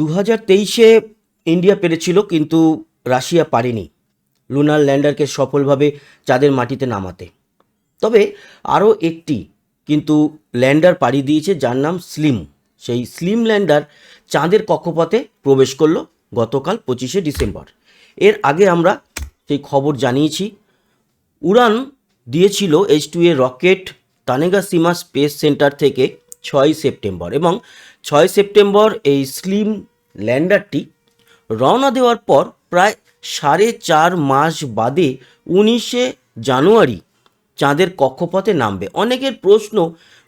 দু হাজার তেইশে ইন্ডিয়া পেরেছিল, কিন্তু রাশিয়া পারেনি। লুনার ল্যান্ডারকে সফলভাবে চাঁদের মাটিতে নামাতে। তবে আরও একটি কিন্তু ল্যান্ডার পাড়ি দিয়েছে, যার নাম স্লিম। সেই স্লিম ল্যান্ডার চাঁদের কক্ষপথে প্রবেশ করল গতকাল পঁচিশে ডিসেম্বর। এর আগে আমরা সেই খবর জানিয়েছি। উড়ান দিয়েছিল H two A rocket Tanegashima space centre থেকে ছয় সেপ্টেম্বর এবং ছয় সেপ্টেম্বর এই স্লিম ল্যান্ডারটি রওনা দেওয়ার পর প্রায় সাড়ে চার মাস বাদে উনিশে জানুয়ারি চাঁদের কক্ষপথে নামবে। অনেকের প্রশ্ন,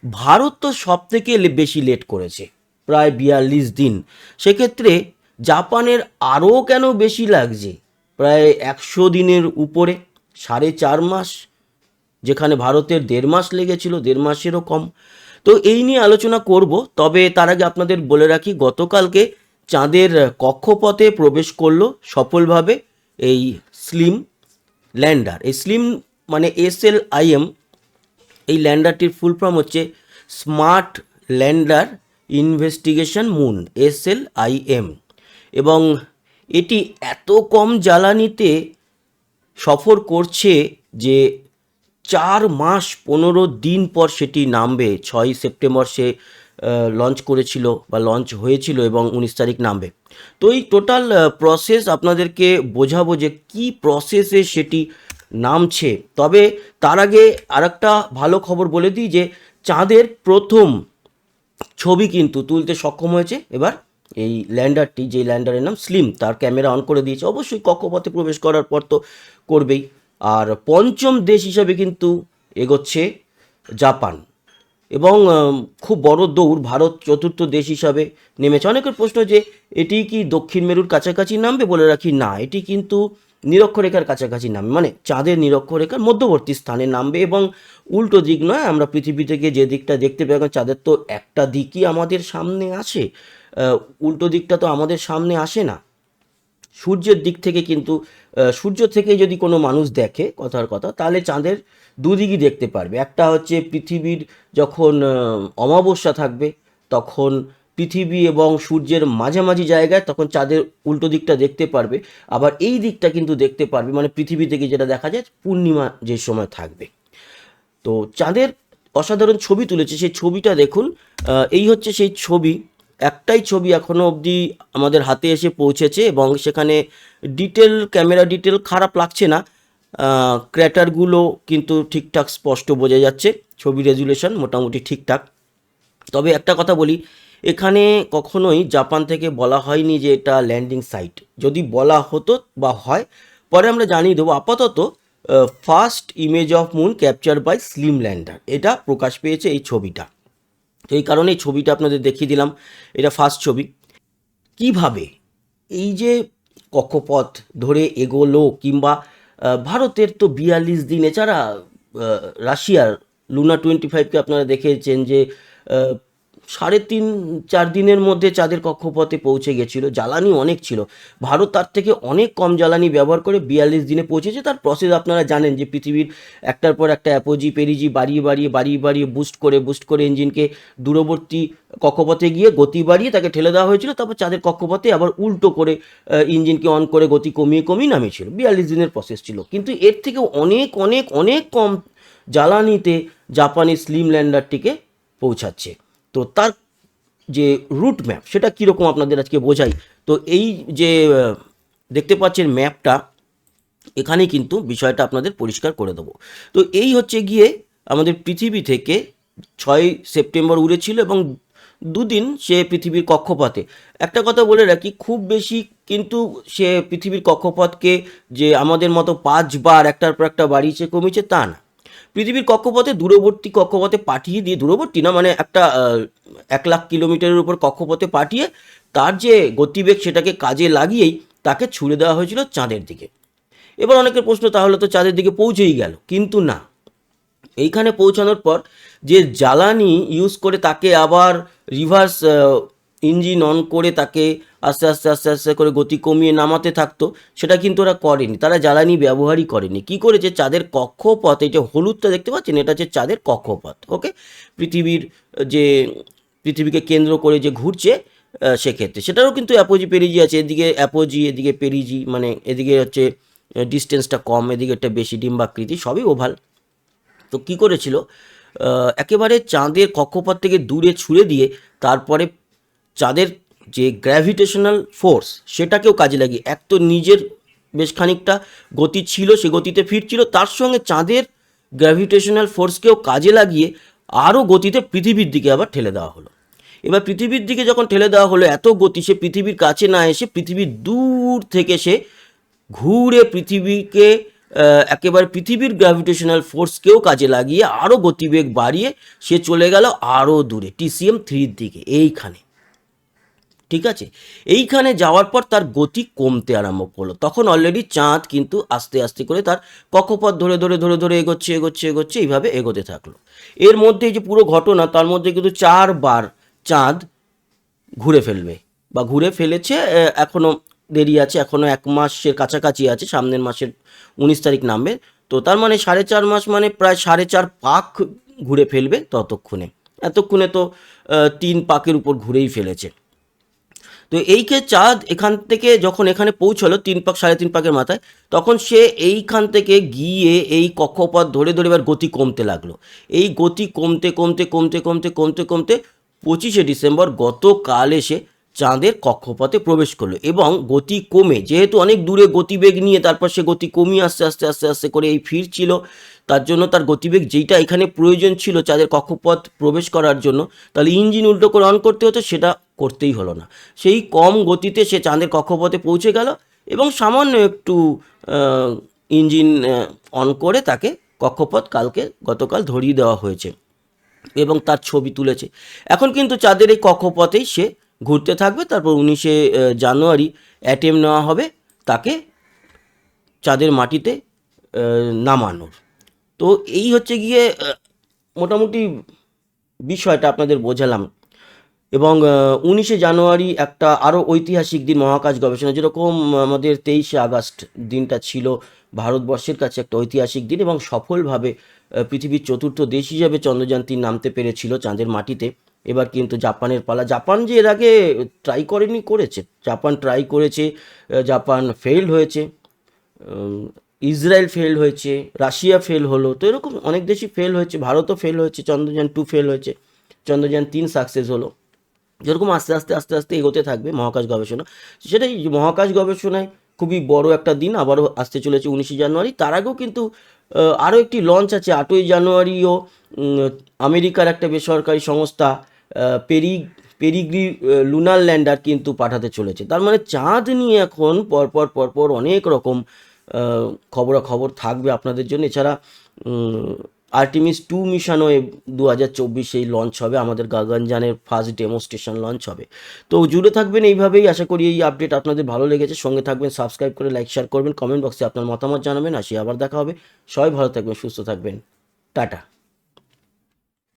ভারত তো সব থেকে বেশি লেট করেছে, প্রায় বিয়াল্লিশ দিন। সেক্ষেত্রে জাপানের আরও কেন বেশি লাগছে? প্রায় একশো দিনের উপরে, সাড়ে চার মাস, যেখানে ভারতের দেড় মাস লেগেছিল, দেড় মাসেরও কম। তো এই নিয়ে আলোচনা করব, তবে তার আগে আপনাদের বলে রাখি, গতকালকে চাঁদের কক্ষপথে প্রবেশ করল সফলভাবে এই স্লিম ল্যান্ডার। এই স্লিম মানে এস এল আই এম। এই ল্যান্ডারটির ফুল ফর্ম হচ্ছে smart lander investigation moon, S L I M. এবং এটি এত কম জ্বালানিতে সফর করছে যে চার মাস পনেরো দিন পর সেটি নামবে। ছয় সেপ্টেম্বর সে লঞ্চ করেছিল বা লঞ্চ হয়েছিল এবং উনিশ তারিখ নামবে। তো এই টোটাল প্রসেস আপনাদেরকে বোঝাবো যে কি প্রসেসে সেটি নামছে। তবে তার আগে আরেকটা ভালো খবর বলে দিই যে চাঁদের প্রথম ছবি কিন্তু তুলতে সক্ষম হয়েছে। এবার এই ল্যান্ডারটি, যে ল্যান্ডারের নাম স্লিম তার ক্যামেরা অন করে দিয়েছে। অবশ্যই কক্ষপথে প্রবেশ করার পর তো করবেই। আর পঞ্চম দেশ হিসাবে কিন্তু এগোচ্ছে জাপান। এবং খুব বড় দৌড় ভারত চতুর্থ দেশ হিসাবে নেমেছে। অনেকের প্রশ্ন যে, এটি কি দক্ষিণ মেরুর কাছাকাছি নামবে বলে রাখি? না, এটি কিন্তু নিরক্ষরেখার কাছাকাছি নামবে। মানে চাঁদের নিরক্ষরেখার মধ্যবর্তী স্থানে নামবে এবং উল্টো দিক নয়, আমরা পৃথিবী থেকে যে দিকটা দেখতে পাই চাঁদের তো একটা দিকই আমাদের সামনে আসে উল্টো দিকটা তো আমাদের সামনে আসে না। সূর্যের দিক থেকে কিন্তু সূর্য থেকে যদি কোনো মানুষ দেখে কথার কথা, তাহলে চাঁদের দুদিকই দেখতে পারবে। একটা হচ্ছে পৃথিবীর যখন অমাবস্যা থাকবে, তখন পৃথিবী এবং সূর্যের মাঝামাঝি জায়গায় তখন চাঁদের উল্টো দিকটা দেখতে পারবে। আবার এই দিকটা কিন্তু দেখতে পারবে মানে পৃথিবী থেকে যেটা দেখা যায়, পূর্ণিমা যে সময় থাকবে। তো চাঁদের অসাধারণ ছবি তুলেছে, সেই ছবিটা দেখুন এই হচ্ছে সেই ছবি একটাই ছবি এখনও অবধি আমাদের হাতে এসে পৌঁছেছে এবং সেখানে ডিটেল, ক্যামেরা ডিটেল খারাপ লাগছে না। ক্র্যাটারগুলো কিন্তু ঠিকঠাক স্পষ্ট বোঝা যাচ্ছে। ছবি রেজুলেশন মোটামুটি ঠিকঠাক। তবে একটা কথা বলি, এখানে কখনোই জাপান থেকে বলা হয়নি যে এটা ল্যান্ডিং সাইট। যদি বলা হতো বা হয়, পরে আমরা জানিয়ে দেবো। আপাতত first image of moon capture by SLIM lander. এটা প্রকাশ পেয়েছে এই ছবিটা। তো এই কারণে এই ছবিটা আপনাদের দেখিয়ে দিলাম। এটা ফার্স্ট ছবি। কীভাবে এই যে কক্ষপথ ধরে এগোলো কিংবা ভারতের তো বিয়াল্লিশ দিন, এছাড়া রাশিয়ার, লুনা টোয়েন্টি ফাইভকে আপনারা দেখেছেন যে সাড়ে তিন, চার দিনের মধ্যে চাঁদের কক্ষপথে পৌঁছে গেছিল। জ্বালানি অনেক ছিল। ভারত তার থেকে অনেক কম জ্বালানি ব্যবহার করে বিয়াল্লিশ দিনে পৌঁছেছে। তার প্রসেস আপনারা জানেন যে পৃথিবীর একটার পর একটা অ্যাপোজি পেরিজি বাড়িয়ে বাড়িয়ে বাড়িয়ে বাড়িয়ে বুস্ট করে বুস্ট করে ইঞ্জিনকে দূরবর্তী কক্ষপথে গিয়ে গতি বাড়িয়ে তাকে ঠেলে দেওয়া হয়েছিল। তারপর চাঁদের কক্ষপথে আবার উল্টো করে ইঞ্জিনকে অন করে গতি কমিয়ে কমিয়ে নামিয়েছিল। বিয়াল্লিশ দিনের প্রসেস ছিল। কিন্তু এর থেকে অনেক অনেক অনেক কম জ্বালানিতে জাপানি স্লিম ল্যান্ডারটিকে পৌঁছাচ্ছে। তো তার যে রুট ম্যাপ সেটা কীরকম আপনাদের আজকে বোঝাই? তো এই যে দেখতে পাচ্ছেন ম্যাপটা এখানেই কিন্তু বিষয়টা আপনাদের পরিষ্কার করে দেবো। তো এই হচ্ছে গিয়ে আমাদের পৃথিবী থেকে ছয় সেপ্টেম্বর উড়েছিল এবং দুদিন সে পৃথিবীর কক্ষপথে। একটা কথা বলে রাখি, খুব বেশি কিন্তু সে পৃথিবীর কক্ষপথকে যে আমাদের মতো পাঁচবার একটার পর একটা বাড়িয়েছে কমিয়েছে তা না। পৃথিবীর কক্ষপথে দূরবর্তী কক্ষপথে পাঠিয়ে দিয়ে, দূরবর্তী না মানে একটা এক লাখ কিলোমিটারের উপর কক্ষপথে পাঠিয়ে তার যে গতিবেগ সেটাকে কাজে লাগিয়েই তাকে ছুড়ে দেওয়া হয়েছিল চাঁদের দিকে। এবার অনেকের প্রশ্ন, তাহলে তো চাঁদের দিকে পৌঁছেই গেল। কিন্তু না। এইখানে পৌঁছানোর পর যে জ্বালানি ইউজ করে তাকে আবার রিভার্স ইঞ্জিন অন করে তাকে আস্তে আস্তে আস্তে আস্তে করে গতি কমিয়ে নামাতে থাকতো, সেটা কিন্তু ওরা করেনি। তারা জ্বালানি ব্যবহারই করেনি। কি করেছে? চাঁদের কক্ষপথ, এই যে হলুদটা দেখতে পাচ্ছেন? এটা হচ্ছে চাঁদের কক্ষপথ, ওকে? পৃথিবীর যে পৃথিবীকে কেন্দ্র করে যে ঘুরছে সেক্ষেত্রে। সেটারও কিন্তু অ্যাপোজি পেরিজি আছে। এদিকে অ্যাপোজি এদিকে পেরিজি মানে এদিকে হচ্ছে ডিস্টেন্সটা কম, এদিকে একটা বেশি ডিম্বাকৃতি, সবই ওভাল তো কি করেছিল? একেবারে চাঁদের কক্ষপথ থেকে দূরে ছুঁড়ে দিয়ে তারপরে চাঁদের যে গ্র্যাভিটেশনাল ফোর্স সেটাকেও কাজে লাগিয়ে, এক তো নিজের বেশ খানিকটা গতি ছিল, সে গতিতে ফিরছিল, তার সঙ্গে চাঁদের গ্র্যাভিটেশনাল ফোর্সকেও কাজে লাগিয়ে আরও গতিতে পৃথিবীর দিকে আবার ঠেলে দেওয়া হলো। এবার পৃথিবীর দিকে যখন ঠেলে দেওয়া হলো, এত গতি সে পৃথিবীর কাছে না এসে পৃথিবীর দূর থেকে সে ঘুরে পৃথিবীকে একেবারে পৃথিবীর গ্র্যাভিটেশনাল ফোর্সকেও কাজে লাগিয়ে আরও গতিবেগ বাড়িয়ে সে চলে গেল আরও দূরে টিসিএম থ্রির দিকে, এইখানে। ঠিক আছে? এইখানে যাওয়ার পর তার গতি কমতে আরম্ভ করল। তখন অলরেডি চাঁদ কিন্তু আস্তে আস্তে করে তার কক্ষপথ ধরে ধরে ধরে ধরে এগোচ্ছে এগোচ্ছে এগোচ্ছে এইভাবে এগোতে থাকল। এর মধ্যে যে পুরো ঘটনা তার মধ্যে কিন্তু চারবার চাঁদ ঘুরে ফেলবে বা ঘুরে ফেলেছে আহ, এখনও দেরি আছে এখনও এক মাসের কাছাকাছি আছে সামনের মাসের উনিশ তারিখ নামবে। তো তার মানে সাড়ে চার মাস মানে প্রায় সাড়ে চার পাক ঘুরে ফেলবে ততক্ষণে। এতক্ষণে তো তিন পাকের উপর ঘুরেই ফেলেছে। তো এইকে চাঁদ এখান থেকে যখন এখানে পৌঁছলো তিন পাক, সাড়ে তিন পাকের মাথায়, তখন সে এইখান থেকে গিয়ে এই কক্ষপথ ধরে ধরে এবার গতি কমতে লাগল। এই গতি কমতে কমতে কমতে কমতে কমতে কমতে পঁচিশে ডিসেম্বর গতকাল এসে চাঁদের কক্ষপথে প্রবেশ করল এবং গতি কমে, যেহেতু অনেক দূরে গতিবেগ নিয়ে তারপর সে গতি কমিয়ে আস্তে আস্তে আস্তে আস্তে করে এই ফিরছিল, তার জন্য তার গতিবেগ যেইটা এখানে প্রয়োজন ছিল চাঁদের কক্ষপথ প্রবেশ করার জন্য, তাহলে ইঞ্জিন উল্টো করে অন করতে হতো, সেটা করতেই হলো না। সেই কম গতিতে সে চাঁদের কক্ষপথে পৌঁছে গেল এবং সামান্য একটু ইঞ্জিন অন করে তাকে কক্ষপথ কালকে গতকাল ধরিয়ে দেওয়া হয়েছে এবং তার ছবি তুলেছে। এখন কিন্তু চাঁদের এই কক্ষপথেই সে ঘুরতে থাকবে, তারপর উনিশে জানুয়ারি অ্যাটেম নেওয়া হবে তাকে চাঁদের মাটিতে নামানোর। তো এই হচ্ছে গিয়ে মোটামুটি বিষয়টা আপনাদের বোঝালাম। এবং উনিশে জানুয়ারি একটা আরও ঐতিহাসিক দিন, মহাকাশ গবেষণা। যেরকম আমাদের তেইশে আগস্ট দিনটা ছিল, ভারতবর্ষের কাছে একটা ঐতিহাসিক দিন এবং সফলভাবে পৃথিবীর চতুর্থ দেশ হিসাবে চন্দ্রযান তিন নামতে পেরেছিল চাঁদের মাটিতে। এবার কিন্তু জাপানের পালা। জাপান যে এর আগে ট্রাই করেনি, করেছে। জাপান ট্রাই করেছে জাপান ফেইল হয়েছে ইসরায়েল ফেল হয়েছে, রাশিয়া ফেল হলো। তো এরকম অনেক দেশই ফেল হয়েছে, ভারতও ফেল হয়েছে, চন্দ্রযান টু ফেল হয়েছে, চন্দ্রযান তিন সাকসেস হলো। যেরকম আস্তে আস্তে আস্তে আস্তে এগোতে থাকবে মহাকাশ গবেষণা। সেটাই মহাকাশ গবেষণায় খুবই বড় একটা দিন আবারও আসতে চলেছে উনিশে জানুয়ারি। তার আগেও কিন্তু আরও একটি লঞ্চ আছে আটই জানুয়ারিও আমেরিকার একটা বেসরকারি সংস্থা পেরি, পেরিগ্রি লুনার ল্যান্ডার কিন্তু পাঠাতে চলেছে। তার মানে চাঁদ নিয়ে এখন পরপর পরপর অনেক রকম খবরাখবর থাকবে আপনাদের জন্য। এছাড়া আর্টিমিস টু মিশনও দু হাজার চব্বিশেই লঞ্চ হবে। আমাদের গগনযানের ফার্স্ট ডেমোস্ট্রেশন লঞ্চ হবে। তো জুড়ে থাকবেন এইভাবেই। আশা করি এই আপডেট আপনাদের ভালো লেগেছে। সঙ্গে থাকবেন সাবস্ক্রাইব করে লাইক শেয়ার করবেন কমেন্ট বক্সে আপনার মতামত জানাবেন। আসি আবার দেখা হবে। সবাই ভালো থাকবেন, সুস্থ থাকবেন। টাটা।